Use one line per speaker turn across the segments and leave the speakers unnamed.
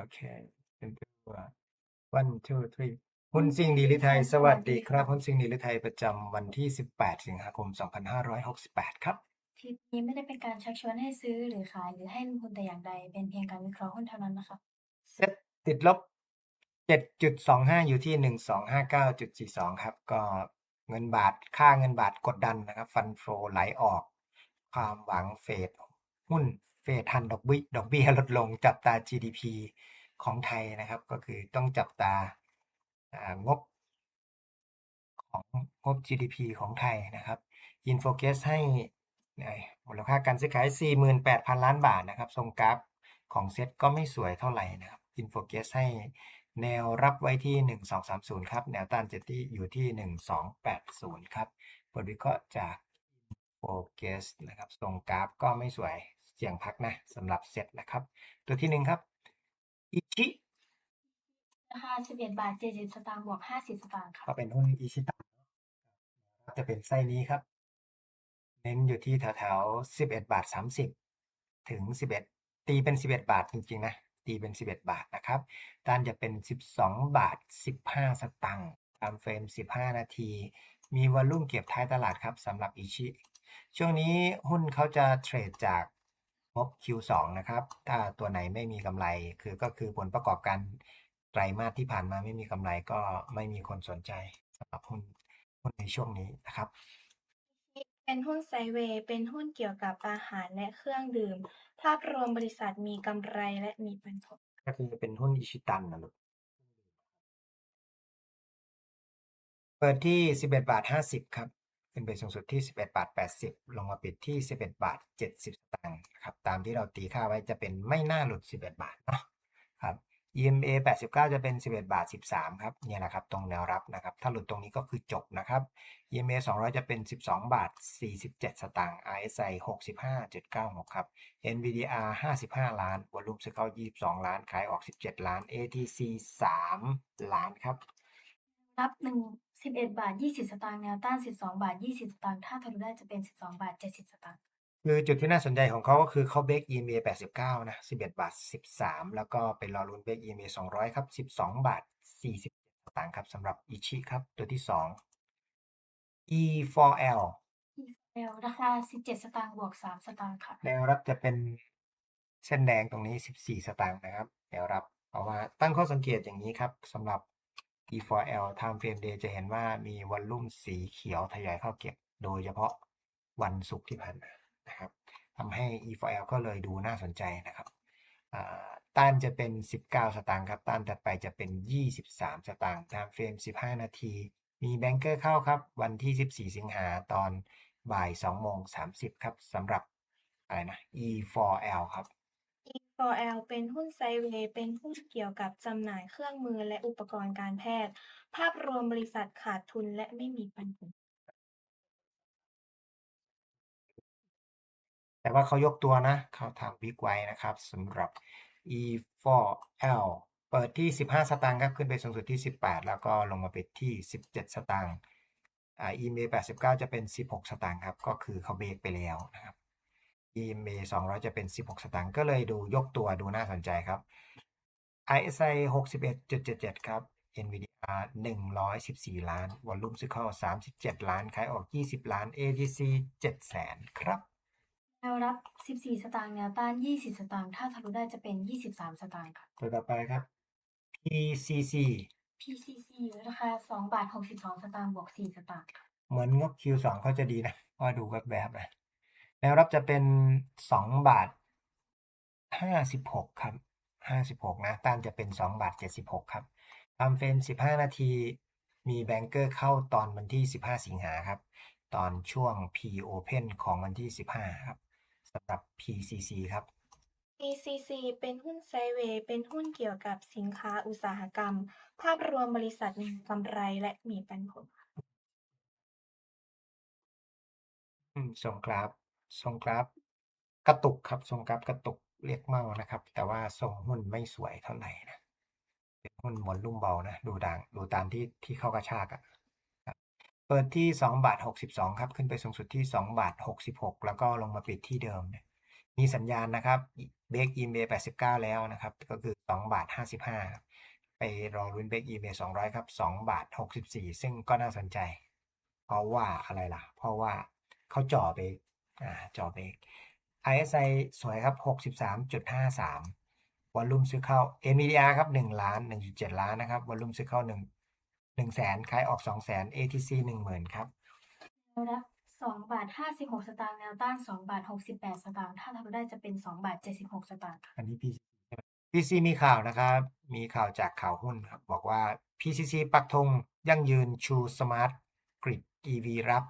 โอเคเป็นตัว one two three หุ้นซิ่งดีลิไทย สวัสดีครับหุ้นซิ่งดีลิไทยประจำวันที่ 18 สิงหาคม 2568 ครับ
คลิปนี้ไม่ได้เป็นการชักชวนให้ซื้อหรือขายหรือให้ลงทุนแต่อย่างใด เป็นเพียงการวิเคราะห์หุ้นเท่านั้นนะคะ
เซ็ตติดลบ 7.25 อยู่ที่ 1259.42 ครับ ก็เงินบาท ค่าเงินบาทกดดันนะครับ ฟันโฟไหลออก ความหวังเฟดหุ้น เฟดทันดอกเบี้ยดอกเบี้ยลดลงจับตา GDP ของไทยนะครับ ก็คือต้องจับตาางบของงบ GDP ของไทยนะครับอินโฟเกสให้มูลค่าการซื้อขาย 48,000 ล้านบาทนะครับทรงกราฟของเซ็ตก็ไม่สวยเท่าไหร่นะครับอินโฟเกสให้แนวรับไว้ที่ 1230 ครับ แนวต้านจะที่อยู่ที่ 1280 ครับ บทวิเคราะห์จากโฟเกสนะครับทรงกราฟก็ไม่สวย เสี่ยงพักนะสำหรับเซ็ตนะครับ ตัวที่หนึ่งครับอิชิ
ราคา11บาท70สตางค์บวก50สตางค์ค่ะ
ก็เป็นหุ้นอิชิตันจะเป็นไส้นี้ครับ เน้นอยู่ที่แถวๆสิบเอ็ดบาทสามสิบถึงสิบเอ็ดตีเป็นสิบเอ็ดบาทจริงๆนะตีเป็นสิบเอ็ดบาทนะครับต้านจะเป็นสิบสองบาทสิบห้าสตังค์ ตามเฟรมสิบห้านาที มีวอลลุ่มเก็บท้ายตลาดครับสำหรับอิชิ ช่วงนี้หุ้นเขาจะเทรดจาก งบ Q2 นะครับ ถ้าตัวไหนไม่มีกำไร คือก็คือผลประกอบการไตรมาสที่ผ่านมาไม่มีกำไรก็ไม่มีคนสนใจสำหรับหุ้นหุ้นในช่วงนี้นะครับ
เป็นหุ้นไซด์เวย์เป็นหุ้นเกี่ยวกับอาหารและเครื่องดื่ม ภาพรวมบริษัทมีกำไรและมีปันผล
ก็คือเป็นหุ้นอิชิตันนะลูกเปิดที่ 11 บาท 50 ครับ ขึ้นไปสูงสุดที่ 11 บาท 80 ลงมาปิดที่ 11 บาท 70 สตางค์ครับ ตามที่เราตีค่าไว้จะเป็นไม่น่าหลุด 11 บาทเนาะครับ EMA 89 จะเป็น 11 บาท 13 ครับ เนี่ยนะครับ ตรงแนวรับนะครับ ถ้าหลุดตรงนี้ก็คือจบนะครับ EMA 200 จะเป็น 12 บาท 47 สตางค์ RSI 65.96 ครับ NVDR 55 ล้านวอลุ่มซื้อเข้า 22 ล้าน ขายออก 17 ล้าน ATC 3 ล้านครับ
รับ1 11บาท20สตางค์แนวต้าน12บาท20สตางค์ถ้าทะลุได้จะเป็น12บาท70สตางค์
คือจุดที่น่าสนใจของเขาก็คือเขาเบรก EMA 89 นะ 11 บาท 13 แล้วก็เป็นรอลุ้นเบรก EMA 200 ครับ 12 บาท 40สตางค์ครับสำหรับอิชิครับ ตัวที่ 2 E4L
L ราคา 17 สตางค์บวก 3 สตางค์ค่ะ
แนวรับจะเป็นเส้นแดงตรงนี้ 14 สตางค์นะครับแนวรับเพราะว่าตั้งข้อสังเกตอย่างนี้ครับสำหรับ E4L Time Frame Day จะเห็นว่ามีวอลลุ่มสีเขียวทยอยเข้าเก็บ โดยเฉพาะวันศุกร์ที่ผ่านมานะครับทำให้ E4L ก็เลยดูน่าสนใจนะครับต้านจะเป็น 19 สตางค์ครับต้านถัดไปจะเป็น 23 สตางค์ Time Frame 15 นาที มีแบงเกอร์เข้าครับ วันที่ 14 สิงหาตอนบ่าย2โมง30 ครับสำหรับอะไรนะ E4L ครับ
E4L เป็นหุ้นไซด์เวย์ เป็นหุ้นเกี่ยวกับจำหน่ายเครื่องมือและอุปกรณ์การแพทย์ ภาพรวมบริษัทขาดทุนและไม่มีปันผล
แต่ว่าเขายกตัวนะ เขาทำบิ๊กไว้นะครับสำหรับ E4L เปิดที่ 15 สตางค์ครับ ขึ้นไปสูงสุดที่ 18 แล้วก็ลงมาปิดที่ 17 สตางค์อ่า EMA 89 จะเป็น 16 สตางค์ครับ ก็คือเขาเบรกไปแล้วนะครับ EMA 200 จะเป็น 16 สตางค์ก็เลยดูยกตัวดูน่าสนใจครับ RSI 61.77 ครับ NVDR 114 ล้าน วอลลุ่มซื้อเข้า 37 ล้านขายออก 20 ล้าน ATC 7แสนครับ
แนวรับ 14 สตางค์แนวต้าน 20 สตางค์ถ้าทะลุได้จะเป็น 23 สตางค์ค่ะ
ตัวต่อไปครับ PCC
PCC ราคา2บาท 62 สตางค์บวก 4 สตางค์ค่ะ
เหมือนงบ Q2 เขาจะดีนะว่าดูแบบแบบนะ แนวรับจะเป็น2บาท56ครับ56นะต้านจะเป็น2บาท76ครับทำเฟรม15นาทีมีแบงเกอร์เข้าตอนวันที่15สิงหาครับ ตอนช่วง P Open ของวันที่15ครับสำหรับ PCC ครับ
PCC เป็นหุ้นไซด์เวย์เป็นหุ้นเกี่ยวกับสินค้าอุตสาหกรรม ภาพรวมบริษัทมีกำไรและมีปันผล
อืมส่งกราฟ ส่งกราฟกระตุกครับส่งกราฟกระตุกเรียกเมานะครับ แต่ว่าส่งหุ้นไม่สวยเท่าไหร่นะเป็นหุ้นวอลลุ่มเบานะดูดังดูตามที่ที่เข้ากระชากอะครับเปิดที่2บาท62 ครับขึ้นไปสูงสุดที่2บาท66 แล้วก็ลงมาปิดที่เดิมนี่ยมีสัญญาณนะครับเบรกอีเมล89 แล้วนะครับ ก็คือ2บาท55ครับไปรอรุ้นเบรกอีเมล200 ครับ2บาท64 ซึ่งก็น่าสนใจ เพราะว่าอะไรล่ะ เพราะว่าเขาจ่อเบรกอ่า จ่อเบรก RSI สวยครับ 63.53 วอลลุ่มซื้อเข้า NVDR ครับ 1 ล้าน 1.7 ล้านนะครับ วอลลุ่มซื้อเข้า 1 1แสนขายออก 2 แสน ATC 10,000 ครับ
แนวรับสองบาทห้าสิบหกสตางค์ แนวต้านสองบาทหกสิบแปดสตางค์ ถ้าทำได้จะเป็นสองบาทเจ็ดสิบหกสตางค์ค่ะ
อันนี้ PCC ใช่ไหม PCC มีข่าวนะครับ มีข่าวจากข่าวหุ้นครับ บอกว่า PCC ปักธงยั่งยืนชูสมาร์ทกริด EV รับ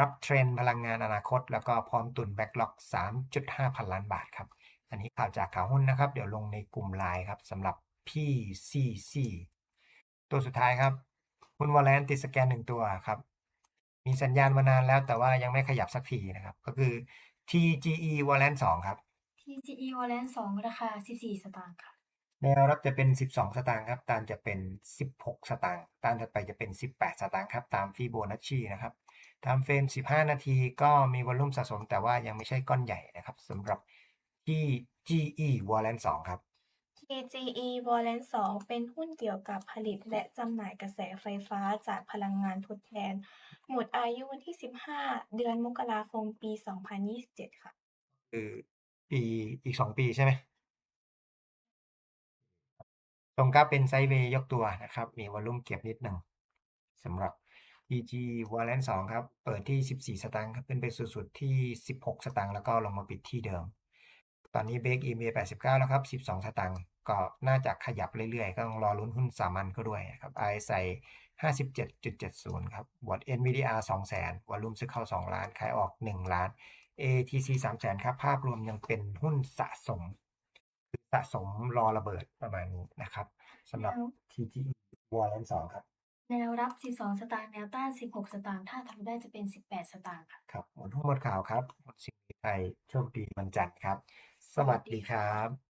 รับเทรนด์พลังงานอนาคต แล้วก็พร้อมตุนแบ็กล็อก 3.5 พันล้านบาทครับ อันนี้ข่าวจากข่าวหุ้นนะครับ เดี๋ยวลงในกลุ่มไลน์ครับสำหรับ PCC ตัวสุดท้ายครับหุ้นวอลเลนติดสแกนหนึ่งตัวครับ มีสัญญาณมานานแล้วแต่ว่ายังไม่ขยับสักทีนะครับ ก็คือ TGE w a l l a n 2ครับ
TGE w a l l a n สองราคาสิบสี่สตางค์ค่ะ
แนวรับจะเป็น 12 สตางค์ครับ ตามจะเป็น 16 สตางค์ ตามถัดไปจะเป็น 18 สตางค์ครับ ตามฟีโบนัชชีนะครับ ตามเฟรม 15 นาทีก็มีวอลลุ่มสะสม แต่ว่ายังไม่ใช่ก้อนใหญ่นะครับสำหรับที่ GE w a l l a n 2ครับ
TGE w a l l a n 2เป็นหุ้นเกี่ยวกับผลิตและจำหน่ายกระแสไฟฟ้าจากพลังงานทดแทน หมดอายุวันที่ 15 เดือนมกราคมปี 2027 ค่ะ
คือปีอีก 2 ปีใช่ไหมตรงกราฟเป็นไซด์เวย์ยกตัวนะครับ มีวอลลุ่มเก็บนิดหนึ่งสำหรับ EG w a l l a n 2ครับ เปิดที่ 14 สตางค์ครับ ขึ้นไปสุดๆที่ 16 สตางค์แล้วก็ลงมาปิดที่เดิม ตอนนี้เบรก EMA 89 แล้วครับ 12 สตางค์ก็น่าจะขยับเรื่อยๆ ก็ต้องรอลุ้นหุ้นสามัญก็ด้วยนะครับ RSI 57.70 ครับวอต NVDR 200,000วอลลุ่มซื้อเข้า 2 ล้าน ขายออก 1 ล้าน ATC 300,000 ครับ ภาพรวมยังเป็นหุ้นสะสมคือสะสมรอระเบิดประมาณนี้นะครับสำหรับ
แล้ว
TGE w a l l a n 2ครับ
แนวรับสิบสองสตางค์แนวต้านสิบหกสตางค์ถ้าทำได้จะเป็นสิบแปดสตางค์ค่ะ
ครับหมดทุกหมดข่าวครับหมดสิ่งที่ไทยโชคดีวันจันทร์ครับ สวัสดีครับ